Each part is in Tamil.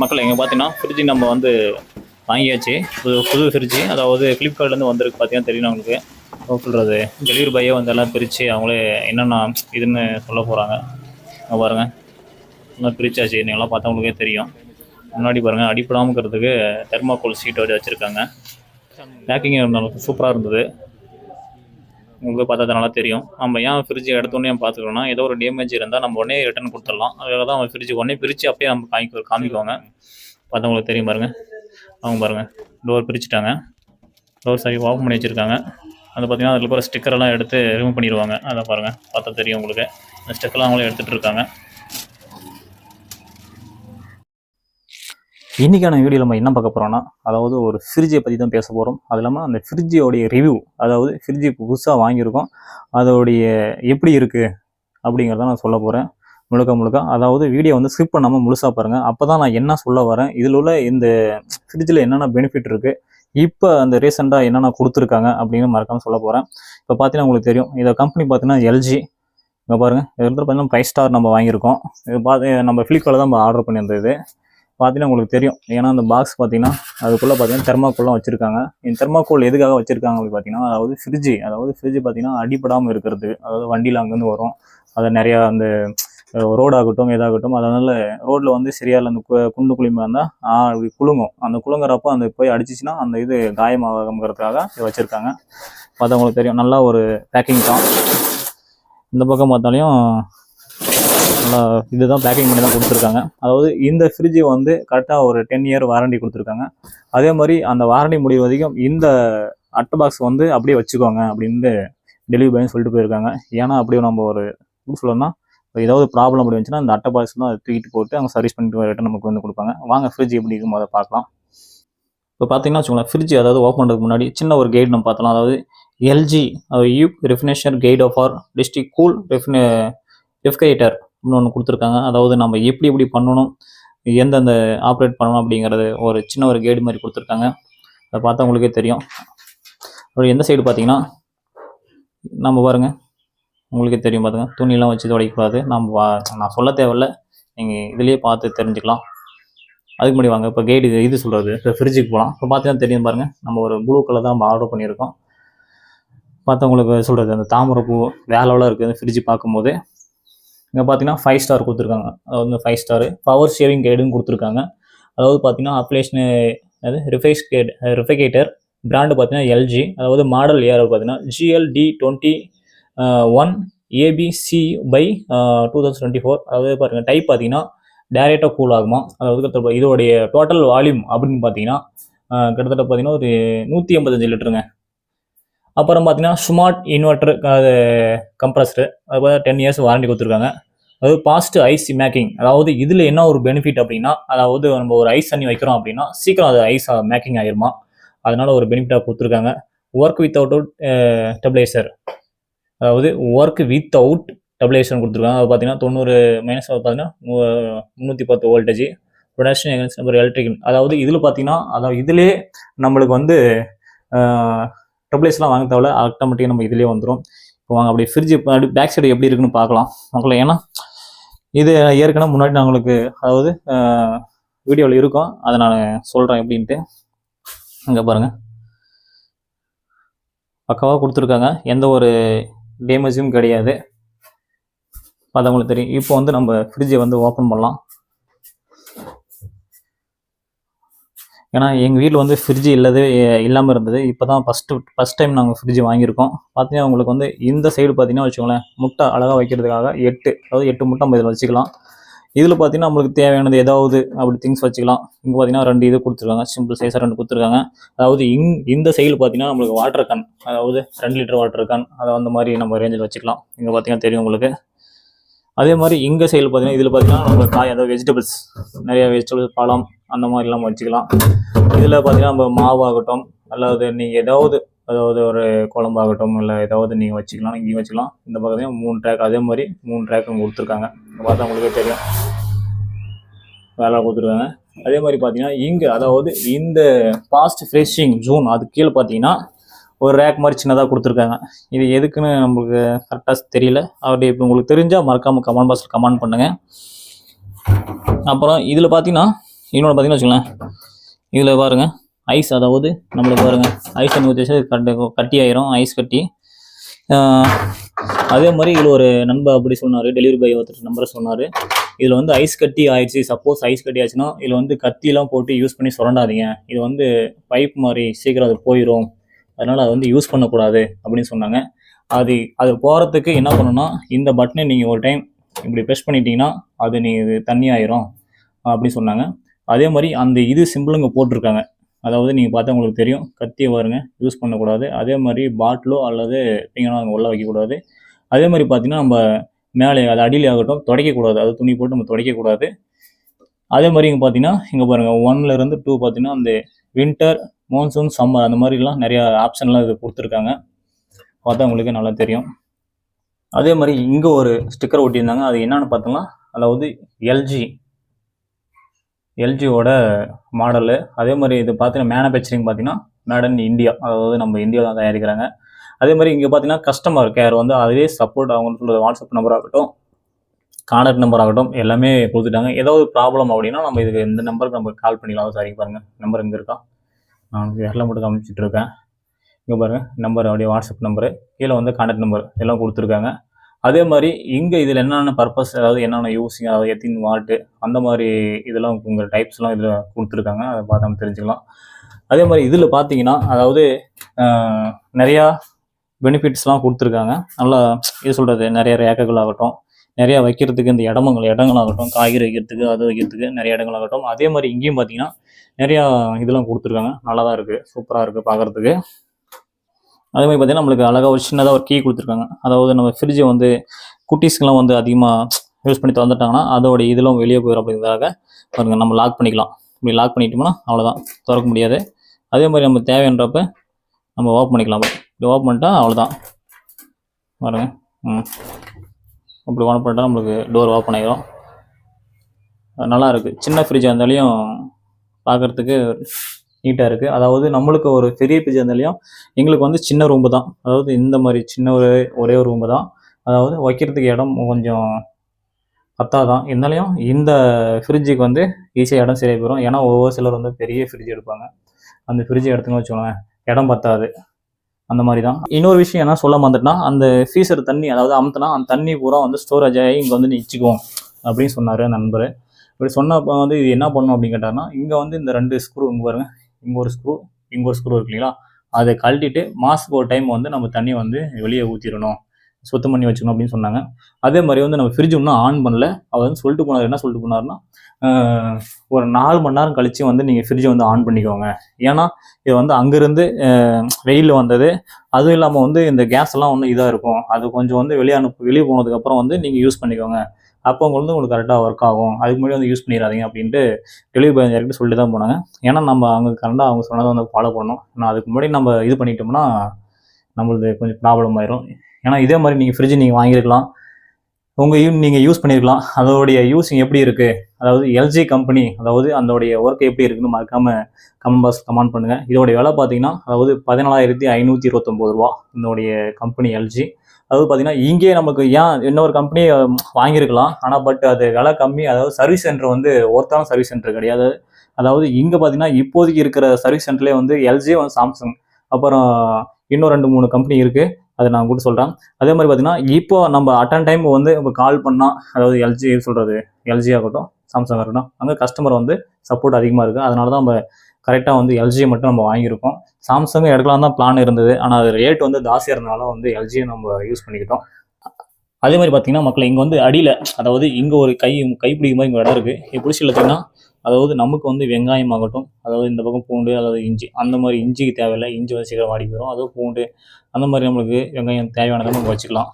மக்கள் எங்கே பார்த்தீங்கன்னா ஃப்ரிட்ஜ் நம்ம வந்து வாங்கியாச்சு. புது புது ஃப்ரிட்ஜு அதாவது ஃப்ளிப்கார்ட்லேருந்து வந்திருக்கு பார்த்தீங்கன்னா தெரியும் அவங்களுக்கு என்ன சொல்கிறது டெலிவரி பாயே வந்து எல்லாம் பிரித்து அவங்களே என்னென்ன இதுன்னு சொல்ல போகிறாங்க பாருங்கள் நல்லா பிரிச்சாச்சு. நீங்களாம் பார்த்தவங்களுக்கே தெரியும். முன்னாடி பாருங்கள் அடிப்படாமக்கிறதுக்கு தெர்மாக்கோல் சீட் வச்சு வச்சுருக்காங்க. பேக்கிங் நல்லா சூப்பராக இருந்தது. உங்களுக்கு பார்த்தா நல்லா தெரியும். நம்ம ஏன் ஃப்ரிட்ஜ் எடுத்தோடனே பார்த்துக்கணும்னா ஏதோ ஒரு டேமேஜ் இருந்தால் நம்ம உடனே ரிட்டர்ன் கொடுத்துடலாம். அதுக்காக தான் அவங்க ஃப்ரிட்ஜ் உடனே பிரித்து அப்படியே நம்ம காமிக்க காமிக்குவாங்க. பார்த்தவங்களுக்கு தெரியும் பாருங்கள் அவங்க பாருங்கள் டோர் பிரிச்சுட்டாங்க. டோர் சரி ஓப்பன் பண்ணி வச்சுருக்காங்க. அது பார்த்தீங்கன்னா அதில் இருக்கிற ஸ்டிக்கரெல்லாம் எடுத்து ரிமூவ் பண்ணிடுவாங்க. அதை பாருங்கள் பார்த்தா தெரியும் உங்களுக்கு. அந்த ஸ்டிக்கர்லாம் அவங்களே எடுத்துகிட்டு இருக்காங்க. இன்றைக்கான வீடியோ நம்ம என்ன பார்க்க போகிறோம்னா அதாவது ஒரு ஃப்ரிட்ஜை பற்றி தான் பேச போகிறோம் அது இல்லாமல் அந்த ஃப்ரிட்ஜோடைய ரிவ்யூ அதாவது ஃப்ரிட்ஜு புதுசாக வாங்கியிருக்கோம். அதோடைய எப்படி இருக்குது அப்படிங்கிறத நான் சொல்ல போகிறேன் முழுக்க முழுக்க. அதாவது வீடியோ வந்து ஸ்கிப் பண்ணாமல் முழுசாக பாருங்கள் அப்போ தான் நான் என்ன சொல்ல வரேன். இதில் உள்ள இந்த ஃப்ரிட்ஜில் என்னென்ன பெனிஃபிட் இருக்குது இப்போ அந்த ரீசெண்டாக என்னென்ன கொடுத்துருக்காங்க அப்படின்னு மறக்காமல் சொல்ல போகிறேன் இப்போ பார்த்தீங்கன்னா உங்களுக்கு தெரியும். இதை கம்பெனி பார்த்தீங்கன்னா எல்ஜி இங்கே பாருங்கள் இது வந்து பார்த்தீங்கன்னா ஃபைவ் ஸ்டார் நம்ம வாங்கியிருக்கோம். இது பார்த்து நம்ம ஃப்ளிப்கார்ட்டில் தான் நம்ம ஆர்டர் பண்ணியிருந்தது. பார்த்தீங்கன்னா உங்களுக்கு தெரியும். ஏன்னா அந்த பாக்ஸ் பார்த்தீங்கன்னா அதுக்குள்ளே பார்த்தீங்கன்னா தெர்மாக்கோல்லாம் வச்சுருக்காங்க. இந்த தெர்மாக்கோல் எதுக்காக வச்சுருக்காங்க அப்படின்னு பார்த்தீங்கன்னா அதாவது ஃப்ரிட்ஜு அதாவது ஃப்ரிட்ஜ் பார்த்தீங்கன்னா அடிப்படாமல் இருக்கிறது. அதாவது வண்டியில் அங்கேருந்து வரும். அதை நிறையா அந்த ரோடாகட்டும் எதாகட்டும் அதனால் ரோட்டில் வந்து சரியாக இல்லை அந்த கு- குண்டு குழிமா இருந்தால் குழுங்கும் குலுங்கும். அந்த குழுங்குறப்போ அந்த போய் அடிச்சிச்சின்னா அந்த இது காயமாகங்கிறதுக்காக வச்சுருக்காங்க. பார்த்தா உங்களுக்கு தெரியும். நல்லா ஒரு பேக்கிங் தான். இந்த பக்கம் பார்த்தாலையும் இதுதான் பேக்கிங் பண்ணி தான் கொடுத்துருக்காங்க. அதாவது இந்த ஃப்ரிட்ஜு வந்து கரெக்டாக ஒரு டென் இயர் வாரண்டி கொடுத்துருக்காங்க. அதே மாதிரி அந்த வாரண்டி முடிவு வரைக்கும் இந்த அட்டை பாக்ஸ் வந்து அப்படியே வச்சுக்கோங்க அப்படின்னு டெலிவரி பாய்னு சொல்லிட்டு போயிருக்காங்க. ஏன்னா அப்படியே நம்ம ஒரு சொல்லணும்னா இப்போ ஏதாவது ப்ராப்ளம் அப்படி வந்துச்சுன்னா அந்த அட்டை பாக்ஸ் தான் தூக்கிட்டு போட்டு அவங்க சர்வீஸ் பண்ணிட்டு ரிட்டன் நமக்கு வந்து கொடுப்பாங்க. வாங்க ஃப்ரிட்ஜ் எப்படி இருக்கும் அதை பார்க்கலாம். இப்போ பார்த்தீங்கன்னா வச்சுக்கோங்களேன் ஃப்ரிட்ஜ் அதாவது ஓப்பன் பண்ணுறதுக்கு முன்னாடி சின்ன ஒரு கைடு நம்ம பார்த்தலாம் அதாவது எல்ஜி யூ ரெஃபினேஷன் guide of our district cool ரெஃபினே refrigerator இன்னொன்று கொடுத்துருக்காங்க. அதாவது நம்ம எப்படி எப்படி பண்ணணும் எந்தெந்த ஆப்ரேட் பண்ணணும் அப்படிங்கிறது ஒரு சின்ன ஒரு கைடு மாதிரி கொடுத்துருக்காங்க. அதை பார்த்தா உங்களுக்கே தெரியும். அப்புறம் எந்த சைடு பார்த்தீங்கன்னா நம்ம பாருங்கள் உங்களுக்கே தெரியும் பாருங்கள் துணியெலாம் வச்சு துடைக்கக்கூடாது நம்ம நான் சொல்ல தேவையில்ல. நீங்கள் இதுலேயே பார்த்து தெரிஞ்சுக்கலாம். அதுக்கு முன்னாடி வாங்க. இப்போ கைடு இது சொல்கிறது இப்போ ஃப்ரிட்ஜுக்கு போகலாம் இப்போ பார்த்தீங்கன்னா தெரியும் பாருங்கள் நம்ம ஒரு ப்ளூ கலர் தான் நம்ம ஆர்டர் பண்ணியிருக்கோம். பார்த்தா உங்களுக்கு சொல்கிறது அந்த தாமரைப்பூ வேலைவெல்லாம் இருக்குது. ஃப்ரிட்ஜ் பார்க்கும்போது. இங்கே பார்த்தீங்கன்னா ஃபைவ் ஸ்டார் கொடுத்துருக்காங்க. அதாவது ஃபைவ் ஸ்டாரு பவர் சேவிங் கைடுன்னு கொடுத்துருக்காங்க. அதாவது பார்த்தீங்கன்னா அப்ளேஷனு அது ரிஃபைஸ் கேட் ரிஃபிகேட்டர் பிராண்டு பார்த்தீங்கன்னா எல்ஜி அதாவது மாடல் ஏர் பார்த்தீங்கன்னா GLT twenty one ABC by two thousand twenty four அதாவது பாருங்கள் டைப் பார்த்தீங்கன்னா டேரெக்டாக கூல் ஆகுமா? அதாவது கிட்டத்தட்ட இதோடைய டோட்டல் வால்யூம் அப்படின்னு பார்த்தீங்கன்னா uh, கிட்டத்தட்ட பார்த்தீங்கன்னா ஒரு நூற்றி ஐம்பத்தஞ்சு லிட்டருங்க. அப்புறம் பார்த்தீங்கன்னா ஸ்மார்ட் இன்வெர்டர் அது கம்ப்ரஸரு அது பார்த்தா டென் இயர்ஸ் வாரண்டி கொடுத்துருக்காங்க. அதாவது பாஸ்ட் ஐஸ் மேக்கிங் அதாவது இதில் என்ன ஒரு பெனிஃபிட் அப்படின்னா அதாவது நம்ம ஒரு ஐஸ் தண்ணி வைக்கிறோம் அப்படின்னா சீக்கிரம் அது ஐஸ் மேக்கிங் ஆயிருமா? அதனால ஒரு பெனிஃபிட்டாக கொடுத்துருக்காங்க. ஒர்க் வித்தவுட் ஸ்டெபிளைசர் அதாவது ஒர்க் வித்தவுட் ஸ்டெபிளைசர் கொடுத்துருக்காங்க. அது பார்த்தீங்கன்னா தொண்ணூறு மைனஸ் பார்த்தீங்கன்னா முந்நூற்றி பத்து voltage production against number electrical அதாவது இதில் பார்த்தீங்கன்னா அதாவது இதிலே நம்மளுக்கு வந்து ஸ்டெபிளைஸ்லாம் வாங்க தேவை ஆட்டோமேட்டிக்காக நம்ம இதிலே வந்துடும் இப்போ வாங்க அப்படியே ஃப்ரிட்ஜ் அப்படி பேக் சைடு எப்படி இருக்குன்னு பார்க்கலாம். பார்க்கலாம். ஏன்னா இது ஏற்கனவே முன்னாடி நான் உங்களுக்கு அதாவது வீடியோவில் இருக்கும். அதை நான் சொல்கிறேன் எப்படின்ட்டு. அங்கே பாருங்கள் பக்காவாக கொடுத்துருக்காங்க. எந்த ஒரு டேமேஜும் கிடையாது. பார்த்தவங்களுக்கு தெரியும். இப்போ வந்து நம்ம ஃப்ரிட்ஜை வந்து ஓப்பன் பண்ணலாம். ஏன்னா எங்கள் வீட்டில் வந்து ஃப்ரிட்ஜ் இல்லது இல்லாமல் இருந்தது. இப்போ தான் ஃபஸ்ட்டு ஃபஸ்ட் டைம் நாங்கள் ஃப்ரிட்ஜ் வாங்கியிருக்கோம். பார்த்தீங்கன்னா உங்களுக்கு வந்து இந்த சைடு பார்த்தீங்கன்னா வச்சுக்கோங்களேன் முட்டை அழகாக வைக்கிறதுக்காக எட்டு அதாவது எட்டு முட்டை நம்ம இதில் வச்சுக்கலாம். இதில் பார்த்தீங்கன்னா நம்மளுக்கு தேவையானது ஏதாவது அப்படி திங்ஸ் வச்சுக்கலாம். இங்கே பார்த்தீங்கன்னா ரெண்டு இது கொடுத்துருக்காங்க. சிம்பிள் சைஸாக ரெண்டு கொடுத்துருக்காங்க. அதாவது இங் இந்த சைடில் பார்த்தீங்கன்னா நம்மளுக்கு வாட்டர் கன் அதாவது ரெண்டு லிட்டர் வாட்டர் கன் அதை அந்த மாதிரி நம்ம ரேஞ்சில் வச்சுக்கலாம். இங்கே பார்த்தீங்கன்னா தெரியும் உங்களுக்கு. அதே மாதிரி இங்கே சைடில் பார்த்தீங்கன்னா இதில் பார்த்தீங்கன்னா நம்ம காய் அதாவது வெஜிடபிள்ஸ் நிறைய வெஜிடபிள்ஸ் பழம் அந்த மாதிரிலாம் வச்சுக்கலாம். இதில் பார்த்தீங்கன்னா நம்ம மாவாகட்டும் அல்லது நீங்கள் ஏதாவது அதாவது ஒரு குழம்பாகட்டும் இல்லை ஏதாவது நீங்கள் வச்சுக்கலாம் இங்கேயும் வச்சுக்கலாம். இந்த பக்கத்துலையும் மூணு ட்ராக் அதே மாதிரி மூணு ட்ராக் கொடுத்துருக்காங்க. பார்த்தா உங்களுக்கே தெரியும். வேலை கொடுத்துருக்காங்க. அதே மாதிரி பார்த்தீங்கன்னா இங்கே அதாவது இந்த ஃபாஸ்ட் ஃப்ரெஷிங் ஜூன் அது கீழே பார்த்தீங்கன்னா ஒரு ரேக் மாதிரி சின்னதாக கொடுத்துருக்காங்க. இது எதுக்குன்னு நம்மளுக்கு கரெக்டாக தெரியல. அப்படி இப்போ உங்களுக்கு தெரிஞ்சால் மறக்காமல் கமெண்ட் பாக்ஸில் கமெண்ட் பண்ணுங்கள் அப்புறம் இதில் பார்த்தீங்கன்னா இன்னொன்று பார்த்தீங்கன்னா வச்சுங்களேன் இதில் பாருங்கள் ஐஸ் அதாவது நம்மளுக்கு பாருங்கள் ஐஸ் தண்ணி ஊற்றி கட்டி கட்டி ஆயிரும் ஐஸ் கட்டி. அதே மாதிரி இதில் ஒரு நண்பர் அப்படி சொன்னார் டெலிவரி பாய் ஒருத்தர் நம்பரை சொன்னார். இதில் வந்து ஐஸ் கட்டி ஆயிடுச்சு. சப்போஸ் ஐஸ் கட்டி ஆச்சுன்னா இதில் வந்து கத்தியெல்லாம் போட்டு யூஸ் பண்ணி சுரண்டாதீங்க. இது வந்து பைப் மாதிரி சீக்கிரம் அது போயிடும் அதனால் அதை வந்து யூஸ் பண்ணக்கூடாது அப்படின்னு சொன்னாங்க. அது அது போகிறதுக்கு என்ன பண்ணணும்னா இந்த பட்டனை நீங்கள் ஒரு டைம் இப்படி ப்ரெஸ் பண்ணிட்டீங்கன்னா அது நீ இது தண்ணி ஆயிரும் அப்படின்னு சொன்னாங்க. அதே மாதிரி அந்த இது சிம்பிளுங்க போட்டிருக்காங்க. அதாவது நீங்கள் பார்த்தா உங்களுக்கு தெரியும் கத்தியை பாருங்க யூஸ் பண்ணக்கூடாது. அதே மாதிரி பாட்டிலோ அல்லது பிங்கனோ அங்கே உள்ள வைக்கக்கூடாது. அதே மாதிரி பார்த்தீங்கன்னா நம்ம மேலே அது அடியிலே ஆகட்டும் துடைக்கக்கூடாது. அது துணி போட்டு நம்ம துடைக்கக்கூடாது. அதே மாதிரி இங்கே பார்த்தீங்கன்னா இங்கே பாருங்கள் ஒன்ல இருந்து டூ பார்த்தீங்கன்னா அந்த வின்டர் மான்சூன் சம்மர் அந்த மாதிரிலாம் நிறையா ஆப்ஷன்லாம் இது கொடுத்துருக்காங்க. பார்த்தா உங்களுக்கு நல்லா தெரியும். அதே மாதிரி இங்கே ஒரு ஸ்டிக்கர் ஒட்டியிருந்தாங்க. அது என்னன்னு பார்த்தோம்னா அதாவது எல்ஜி எல்ஜியோட மாடலு அதே மாதிரி இது பார்த்தீங்கன்னா மேனுஃபேக்சரிங் பார்த்தீங்கன்னா மேட் இன் இந்தியா அதாவது நம்ம இந்தியாவில் தான் தயாரிக்கிறாங்க. அதே மாதிரி இங்கே பார்த்தீங்கன்னா கஸ்டமர் கேர் வந்து அதுவே சப்போர்ட் அவங்க சொல்கிறது வாட்ஸ்அப் நம்பர் ஆகட்டும் கான்டாக்ட் நம்பர் ஆகட்டும் எல்லாமே கொடுத்துட்டாங்க. ஏதாவது ப்ராப்ளம் அப்படின்னா நம்ம இதுக்கு இந்த நம்பருக்கு நம்ம கால் பண்ணிக்கலாம் சாரி பாருங்கள் நம்பர் இங்கே இருக்கா? நான் விரல மட்டும் காமிச்சிட்ருக்கேன். இங்கே பாருங்கள் நம்பர் அப்படியே வாட்ஸ்அப் நம்பரு கீழே வந்து கான்டாக்ட் நம்பர் எல்லாம் கொடுத்துருக்காங்க. அதே மாதிரி இங்கே இதில் என்னென்ன பர்பஸ் அதாவது என்னென்ன யூஸிங் அதாவது எத்தின் வாட்டு அந்த மாதிரி இதெல்லாம் உங்கள் டைப்ஸ்லாம் இதில் கொடுத்துருக்காங்க. அதை பார்த்து நம்ம தெரிஞ்சுக்கலாம். அதே மாதிரி இதில் பார்த்தீங்கன்னா அதாவது நிறையா பெனிஃபிட்ஸ்லாம் கொடுத்துருக்காங்க. நல்லா இது சொல்கிறது நிறைய ரேக்குகள் ஆகட்டும் நிறையா வைக்கிறதுக்கு இந்த இடமங்கள் இடங்களாகட்டும் காய்கறி வைக்கிறதுக்கு அது வைக்கிறதுக்கு நிறைய இடங்களாகட்டும். அதே மாதிரி இங்கேயும் பார்த்தீங்கன்னா நிறையா இதெல்லாம் கொடுத்துருக்காங்க. நல்லா தான் இருக்குது சூப்பராக இருக்குது பார்க்குறதுக்கு அதே மாதிரி பார்த்தீங்கன்னா நம்மளுக்கு அழகாக ஒரு சின்னதாக ஒரு கீ கொடுத்துருக்காங்க. அதாவது நம்ம ஃப்ரிட்ஜை வந்து குட்டீஸ்க்கெலாம் வந்து அதிகமாக யூஸ் பண்ணி திறந்துட்டாங்கன்னா அதோட இதெல்லாம் வெளியே போயிடும் அப்படிங்கிறதுக்காக பாருங்கள் நம்ம லாக் பண்ணிக்கலாம். இப்படி லாக் பண்ணிட்டோம்னா அவ்வளோதான் திறக்க முடியாது. அதே மாதிரி நம்ம தேவைன்றப்ப நம்ம ஓப் பண்ணிக்கலாம். இப்படி ஓப் பண்ணிட்டா அவ்வளோதான் பாருங்க. ம். அப்படி ஓன் பண்ணிட்டா நம்மளுக்கு டோர் ஓப்பன் ஆகிடும் நல்லா இருக்குது சின்ன ஃப்ரிட்ஜாக இருந்தாலையும் பார்க்குறதுக்கு நீட்டாக இருக்குது அதாவது நம்மளுக்கு ஒரு பெரிய ஃப்ரிட்ஜ் இருந்தாலையும் எங்களுக்கு வந்து சின்ன ரூம்பு தான். அதாவது இந்த மாதிரி சின்ன ஒரு ஒரே ஒரு ரூம்பு தான். அதாவது வைக்கிறதுக்கு இடம் கொஞ்சம் பத்தாதான். இருந்தாலையும் இந்த ஃப்ரிட்ஜுக்கு வந்து ஈஸியாக இடம் சரியாக போயிடும் ஏன்னா ஒவ்வொரு சிலர் வந்து பெரிய ஃப்ரிட்ஜ் எடுப்பாங்க. அந்த ஃப்ரிட்ஜ் எடுத்துன்னு வச்சுக்கோங்களேன் இடம் பத்தாது. அந்த மாதிரி தான் இன்னொரு விஷயம் என்ன சொல்ல வந்துட்டுனா அந்த ஃபீசர் தண்ணி அதாவது அமுத்துனா அந்த தண்ணி பூரா வந்து ஸ்டோரேஜ் ஆகி இங்கே வந்து நிச்சுக்குவோம் அப்படின்னு சொன்னார் நண்பர். இப்படி சொன்னப்போ வந்து இது என்ன பண்ணணும் அப்படின்னு கேட்டாருன்னா இங்கே வந்து இந்த ரெண்டு ஸ்க்ரூ இங்கே பாருங்க. இங்கே ஒரு ஸ்க்ரூ இங்கே ஒரு ஸ்க்ரூ இருக்கு இல்லைங்களா? அதை கழட்டிட்டு மாதத்துக்கு ஒரு டைம் வந்து நம்ம தண்ணி வந்து வெளியே ஊற்றிடணும் சுத்தம் பண்ணி வச்சுக்கணும் அப்படின்னு சொன்னாங்க. அதே மாதிரி வந்து நம்ம ஃப்ரிட்ஜ் ஒன்றும் ஆன் பண்ணல. அவர் வந்து சொல்லிட்டு போனார். என்ன சொல்லிட்டு போனாருன்னா ஒரு நாலு மணி நேரம் கழிச்சு வந்து நீங்கள் ஃப்ரிட்ஜை வந்து ஆன் பண்ணிக்கோங்க. ஏன்னா இது வந்து அங்கேருந்து வெயில் வந்தது. அதுவும் இல்லாமல் வந்து இந்த கேஸ் எல்லாம் வந்து இதாக இருக்கும். அது கொஞ்சம் வந்து வெளியே அனுப்பு வெளியே போனதுக்கப்புறம் வந்து நீங்கள் யூஸ் பண்ணிக்கோங்க. அப்போ உங்களுக்கு உங்களுக்கு கரெக்டாக ஒர்க் ஆகும். அதுக்கு முன்னாடி வந்து யூஸ் பண்ணிடாதீங்க அப்படின்ட்டு டெலிவரி பாய் யார்கிட்ட சொல்லி தான் போனாங்க. ஏன்னா நம்ம அவங்க கரெக்டாக அவங்க சொன்னதை வந்து ஃபாலோ பண்ணணும். ஆனால் அதுக்கு முன்னாடி நம்ம இது பண்ணிட்டோம்னா நம்மளுது கொஞ்சம் ப்ராப்ளம் ஆயிரும். ஏன்னா இதே மாதிரி நீங்கள் ஃப்ரிட்ஜ் நீங்கள் வாங்கியிருக்கலாம். உங்கள் யூ நீங்கள் யூஸ் பண்ணியிருக்கலாம். அதோடைய யூஸிங் எப்படி இருக்குது அதாவது எல்ஜி கம்பெனி அதாவது அதோடைய ஒர்க் எப்படி இருக்குன்னு மறக்காமல் கமெண்ட் பாக்ஸ் கமெண்ட் பண்ணுங்கள் இதோடைய விலை பார்த்தீங்கன்னா அதாவது பதினாலாயிரத்தி ஐநூற்றி இருபத்தொம்போது ரூபா. இதோடைய கம்பெனி எல்ஜி அதாவது பார்த்தீங்கன்னா இங்கே நமக்கு ஏன் இன்னொரு கம்பெனி வாங்கியிருக்கலாம். ஆனால் பட் அது விலை கம்மி. அதாவது சர்வீஸ் சென்டர் வந்து ஒருத்தான சர்வீஸ் சென்டர் கிடையாது. அதாவது இங்கே பார்த்தீங்கன்னா இப்போதைக்கு இருக்கிற சர்வீஸ் சென்டர்லேயே வந்து எல்ஜி வந்து சாம்சங் அப்புறம் இன்னும் ரெண்டு மூணு கம்பெனி இருக்குது அதை நான் கூட சொல்கிறேன் அதே மாதிரி பார்த்தீங்கன்னா இப்போ நம்ம அட்டன் டைம் வந்து இப்போ கால் பண்ணால் அதாவது எல்ஜி சொல்கிறது எல்ஜி ஆகட்டும் சாம்சங் இருக்கட்டும் அங்கே கஸ்டமர் வந்து சப்போர்ட் அதிகமாக இருக்குது அதனால தான் நம்ம கரெக்டாக வந்து எல்ஜியை மட்டும் நம்ம வாங்கியிருக்கோம். சாம்சங் எடுக்கலாம் தான் பிளான் இருந்தது. ஆனால் அது ரேட் வந்து ஜாஸ்தியாக இருந்தாலும் வந்து எல்ஜியை நம்ம யூஸ் பண்ணிக்கிட்டோம். அதே மாதிரி பார்த்தீங்கன்னா மக்கள் இங்கே வந்து அடியில் அதாவது இங்கே ஒரு கை கைப்பிடி மாதிரி இங்கே இடம் இருக்குது இது பிடிச்சி இழுத்தீங்கன்னா அதாவது நமக்கு வந்து வெங்காயம் ஆகட்டும் அதாவது இந்த பக்கம் பூண்டு அதாவது இஞ்சி அந்த மாதிரி இஞ்சிக்கு தேவையில்லை. இஞ்சி வந்து சீக்கிரம் வாடி போயிடும் அதுவும் பூண்டு அந்த மாதிரி நம்மளுக்கு வெங்காயம் தேவையானதை நம்ம வச்சுக்கலாம்.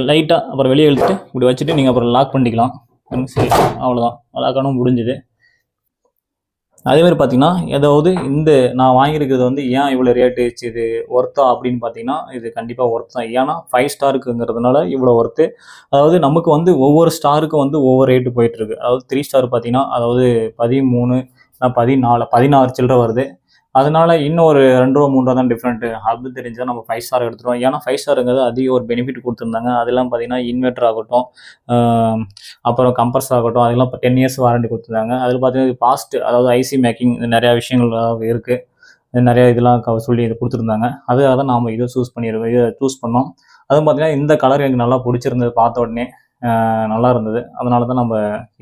லைட்டாக அப்புறம் வெளியே இழுத்துட்டு இப்படி வச்சுட்டு நீங்கள் அப்புறம் லாக் பண்ணிக்கலாம். சரி அவ்வளோதான் லாக் ஆனும் முடிஞ்சுது. அதேமாதிரி பார்த்தீங்கன்னா ஏதாவது இந்த நான் வாங்கியிருக்கிறது வந்து ஏன் இவ்வளோ ரேட்டு இது ஒர்த்தா அப்படின்னு பார்த்தீங்கன்னா இது கண்டிப்பாக ஒர்த் தான். ஏன்னா ஃபைவ் ஸ்டாருக்குங்கிறதுனால இவ்வளோ ஒர்த்து அதாவது நமக்கு வந்து ஒவ்வொரு ஸ்டாருக்கும் வந்து ஒவ்வொரு ரேட்டு போயிட்டுருக்கு. அதாவது த்ரீ ஸ்டார் பார்த்தீங்கன்னா அதாவது பதிமூணு பதினாலு பதினாறு சில்லற வருது. அதனால இன்னும் ஒரு ரெண்டு ரூபா மூணு ரூபா தான் டிஃப்ரெண்ட்டு அது தெரிஞ்சால் நம்ம ஃபைவ் ஸ்டார் எடுத்துருவோம். ஏன்னா ஃபைவ் ஸ்டாருங்கிறது அதிக ஒரு பெனிஃபிட் கொடுத்துருந்தாங்க. அதெல்லாம் பார்த்தீங்கன்னா இன்வெர்டர் ஆகட்டும் அப்புறம் கம்பர்ஸ் ஆகட்டும் அதெல்லாம் இப்போ டென் இயர்ஸ் வாரண்டி கொடுத்துருந்தாங்க. அதில் பார்த்தீங்கன்னா பாஸ்ட் அதாவது ஐசி மேக்கிங் நிறையா விஷயங்கள் இருக்குது நிறையா இதெல்லாம் க- சொல்லி இது கொடுத்துருந்தாங்க. அதுக்காக தான் நாம் இதை சூஸ் பண்ணியிருக்கோம் இதை சூஸ் பண்ணோம். அதுவும் பார்த்தீங்கன்னா இந்த கலர் எனக்கு நல்லா பிடிச்சிருந்தது பார்த்த உடனே நல்லா இருந்தது. அதனால தான் நம்ம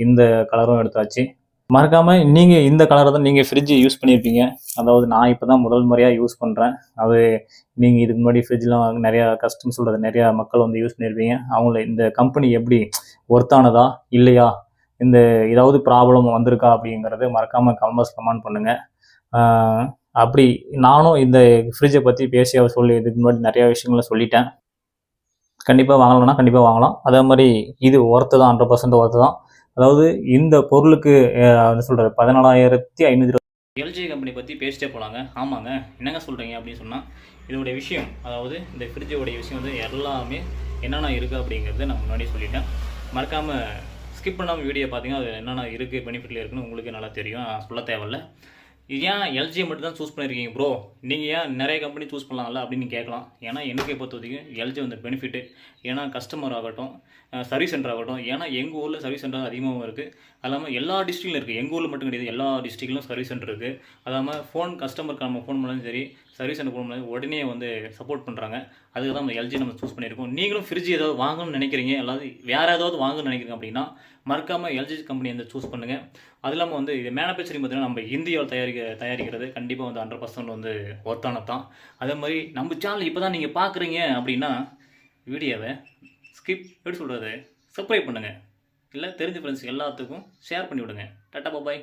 இந்த கலரும் எடுத்தாச்சு. மறக்காமல் நீங்கள் இந்த கலரை தான் நீங்கள் ஃப்ரிட்ஜு யூஸ் பண்ணியிருப்பீங்க அதாவது நான் இப்போ தான் முதல் முறையாக யூஸ் பண்ணுறேன் அது நீங்கள் இதுக்கு முன்னாடி ஃப்ரிட்ஜ்லாம் நிறையா கஸ்டம் சொல்கிறது நிறையா மக்கள் வந்து யூஸ் பண்ணியிருப்பீங்க அவங்கள இந்த கம்பெனி எப்படி ஒர்த்தானதா இல்லையா? இந்த ஏதாவது ப்ராப்ளம் வந்திருக்கா அப்படிங்கிறது மறக்காம கமெண்ட்ஸ் கமெண்ட் பண்ணுங்கள் அப்படி நானும் இந்த ஃப்ரிட்ஜை பற்றி பேசி அவர் சொல்லி இதுக்கு முன்னாடி நிறையா விஷயங்களை சொல்லிட்டேன். கண்டிப்பாக வாங்கலாம்னா கண்டிப்பாக வாங்கலாம். அதே மாதிரி இது ஒர்த்து தான் ஹண்ட்ரட் பர்சன்ட் ஒர்த்து தான். அதாவது இந்த பொருளுக்கு அஹ், என்ன சொல்கிறது பதினாலாயிரத்தி ஐநூற்றி எல்ஜி கம்பெனி பற்றி பேசிட்டே போகலாங்க ஆமாங்க. என்னங்க சொல்கிறீங்க அப்படின்னு சொன்னால் இதோடைய விஷயம் அதாவது இந்த ஃப்ரிட்ஜோடைய விஷயம் வந்து எல்லாமே என்னென்ன இருக்குது அப்படிங்கிறத நான் முன்னாடி சொல்லிட்டேன். மறக்காமல் ஸ்கிப் பண்ணாமல் வீடியோ பார்த்தீங்கன்னா அது என்னென்ன இருக்குது பெனிஃபிட்டில் இருக்குன்னு உங்களுக்கு நல்லா தெரியும். நான் சொல்ல தேவையில்ல. ஏன் எல்ஜியை மட்டும் தான் சூஸ் பண்ணியிருக்கீங்க ப்ரோ நீங்கள் ஏன் நிறைய கம்பெனி சூஸ் பண்ணலாம்ல அப்படின்னு கேட்கலாம். ஏன்னா எனக்கு பொறுத்த வரைக்கும் எல்ஜி வந்து பெனிஃபிட்டு ஏன்னா கஸ்டமர் ஆகட்டும் சர்வீஸ் சென்டர் ஆகட்டும் ஏன்னா எங்கள் ஊரில் சர்வீஸ் சென்டர் அதிகமாகவும் இருக்குது அது இல்லாமல் எல்லா டிஸ்ட்ரிக்ட்லையும் இருக்குது எங்கள் ஊரில் மட்டும் கிடையாது எல்லா டிஸ்ட்ரிக்ட்லையும் சர்வீஸ் சென்டர் இருக்குது அது இல்லாமல் ஃபோன் கஸ்டமருக்கு நம்ம ஃபோன் பண்ணாலும் சரி சர்வீஸ் சென்டர் ஃபோன் உடனே வந்து சப்போர்ட் பண்ணுறாங்க அதுக்கு தான் நம்ம எல்ஜி நம்ம சூஸ் பண்ணியிருக்கோம். நீங்களும் ஃப்ரிட்ஜ் ஏதாவது வாங்கணும்னு நினைக்கிறீங்க அதாவது வேறு ஏதாவது வாங்கணும்னு நினைக்கிறீங்க அப்படின்னா மறக்காமல் எல்ஜி கம்பெனி வந்து சூஸ் பண்ணுங்கள் அது இல்லாமல் வந்து இது மேனுஃபேக்சரிங் பார்த்தீங்கன்னா நம்ம இந்தியாவில் தயாரிக்க தயாரிக்கிறது கண்டிப்பாக வந்து ஹண்ட்ரட் பர்சன்ட் வந்து ஒர்த்தானது தான். அதே மாதிரி நம்ம சேனல் இப்போ தான் நீங்கள் பார்க்குறீங்க அப்படின்னா வீடியோவை ஸ்கிப் எப்படி சொல்கிறது சப்ஸ்கிரைப் பண்ணுங்கள் இல்லை தெரிஞ்ச ஃப்ரெண்ட்ஸ் எல்லாத்துக்கும் ஷேர் பண்ணி விடுங்க டாட்டா பாய்